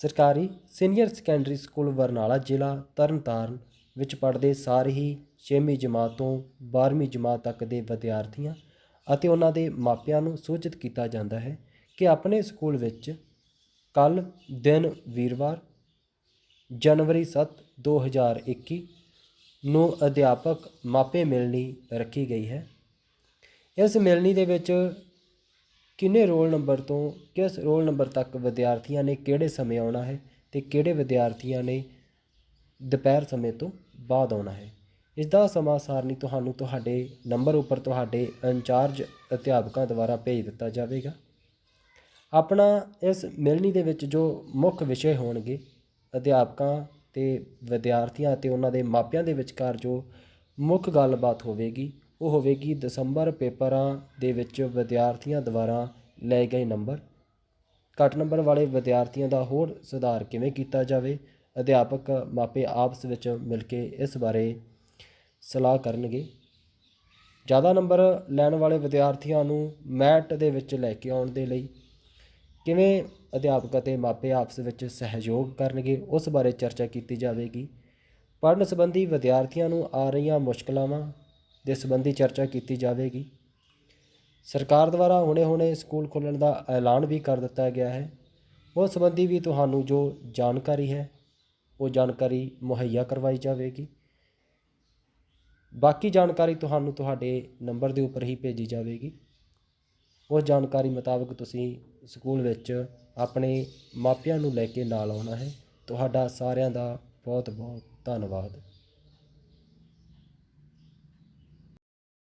ਸਰਕਾਰੀ senior secondary school Barnala ਜ਼ਿਲ੍ਹਾ ਤਰਨਤਾਰਨ ਵਿੱਚ ਪੜ੍ਹਦੇ ਸਾਰੇ ਹੀ 6ਵੀਂ ਜਮਾਤ ਤੋਂ 12ਵੀਂ ਜਮਾਤ ਤੱਕ ਦੇ ਵਿਦਿਆਰਥੀਆਂ ਅਤੇ ਉਹਨਾਂ ਦੇ ਮਾਪਿਆਂ ਨੂੰ ਸੂਚਿਤ ਕੀਤਾ ਜਾਂਦਾ ਹੈ ਕਿ ਆਪਣੇ ਸਕੂਲ ਵਿੱਚ ਕੱਲ ਦਿਨ ਵੀਰਵਾਰ, ਜਨਵਰੀ 7 2021 ਨੂੰ ਅਧਿਆਪਕ ਮਾਪੇ ਮਿਲਣੀ ਰੱਖੀ ਗਈ ਹੈ। ਇਸ ਮਿਲਣੀ ਦੇ ਵਿੱਚ ਕਿੰਨੇ ਰੋਲ ਨੰਬਰ ਤੋਂ ਕਿਸ ਰੋਲ ਨੰਬਰ ਤੱਕ ਵਿਦਿਆਰਥੀਆਂ ਨੇ ਕਿਹੜੇ ਸਮੇਂ ਆਉਣਾ ਹੈ ਅਤੇ ਕਿਹੜੇ ਵਿਦਿਆਰਥੀਆਂ ਨੇ ਦੁਪਹਿਰ ਸਮੇਂ ਤੋਂ ਬਾਅਦ ਆਉਣਾ ਹੈ? ਇਸ ਦਾ ਸਮਾਂ ਸਾਰਣੀ ਤੁਹਾਨੂੰ ਤੁਹਾਡੇ ਨੰਬਰ ਉੱਪਰ ਤੁਹਾਡੇ ਇੰਚਾਰਜ ਅਧਿਆਪਕਾਂ ਦੁਆਰਾ ਭੇਜ ਦਿੱਤਾ ਜਾਵੇਗਾ। ਆਪਣਾ ਇਸ ਮਿਲਣੀ ਦੇ ਵਿੱਚ ਜੋ ਮੁੱਖ ਵਿਸ਼ੇ ਹੋਣਗੇ, ਅਧਿਆਪਕਾਂ ਅਤੇ ਵਿਦਿਆਰਥੀਆਂ ਅਤੇ ਉਹਨਾਂ ਦੇ ਮਾਪਿਆਂ ਦੇ ਵਿਚਕਾਰ ਜੋ ਮੁੱਖ ਗੱਲਬਾਤ ਹੋਵੇਗੀ ਉਹ ਹੋਵੇਗੀ ਦਸੰਬਰ ਪੇਪਰਾਂ ਦੇ ਵਿੱਚ ਵਿਦਿਆਰਥੀਆਂ ਦੁਆਰਾ ਲਏ ਗਏ ਨੰਬਰ। ਘੱਟ ਨੰਬਰ ਵਾਲੇ ਵਿਦਿਆਰਥੀਆਂ ਦਾ ਹੋਰ ਸੁਧਾਰ ਕਿਵੇਂ ਕੀਤਾ ਜਾਵੇ? ਅਧਿਆਪਕ ਮਾਪੇ ਆਪਸ ਵਿੱਚ ਮਿਲ ਕੇ ਇਸ ਬਾਰੇ ਸਲਾਹ ਕਰਨਗੇ। ਜ਼ਿਆਦਾ ਨੰਬਰ ਲੈਣ ਵਾਲੇ ਵਿਦਿਆਰਥੀਆਂ ਨੂੰ ਮੈਟ ਦੇ ਵਿੱਚ ਲੈ ਕੇ ਆਉਣ ਦੇ ਲਈ ਕਿਵੇਂ ਅਧਿਆਪਕ ਅਤੇ ਮਾਪੇ ਆਪਸ ਵਿੱਚ ਸਹਿਯੋਗ ਕਰਨਗੇ, ਉਸ ਬਾਰੇ ਚਰਚਾ ਕੀਤੀ ਜਾਵੇਗੀ। ਪੜ੍ਹਨ ਸੰਬੰਧੀ ਵਿਦਿਆਰਥੀਆਂ ਨੂੰ ਆ ਰਹੀਆਂ ਮੁਸ਼ਕਲਾਵਾਂ ਦੇ ਸੰਬੰਧੀ ਚਰਚਾ ਕੀਤੀ ਜਾਵੇਗੀ। ਸਰਕਾਰ ਦੁਆਰਾ ਹੁਣੇ-ਹੁਣੇ ਸਕੂਲ ਖੋਲ੍ਹਣ ਦਾ ਐਲਾਨ ਵੀ ਕਰ ਦਿੱਤਾ ਗਿਆ ਹੈ। ਉਸ ਸੰਬੰਧੀ ਵੀ ਤੁਹਾਨੂੰ ਜੋ ਜਾਣਕਾਰੀ ਹੈ, ਉਹ ਜਾਣਕਾਰੀ ਮੁਹੱਈਆ ਕਰਵਾਈ ਜਾਵੇਗੀ। ਬਾਕੀ ਜਾਣਕਾਰੀ ਤੁਹਾਨੂੰ ਤੁਹਾਡੇ ਨੰਬਰ ਦੇ ਉੱਪਰ ਹੀ ਭੇਜੀ ਜਾਵੇਗੀ। ਉਸ ਜਾਣਕਾਰੀ ਮੁਤਾਬਕ ਤੁਸੀਂ ਸਕੂਲ ਵਿੱਚ ਆਪਣੇ ਮਾਪਿਆਂ ਨੂੰ ਲੈ ਕੇ ਨਾਲ ਆਉਣਾ ਹੈ। ਤੁਹਾਡਾ ਸਾਰਿਆਂ ਦਾ ਬਹੁਤ ਬਹੁਤ ਧੰਨਵਾਦ।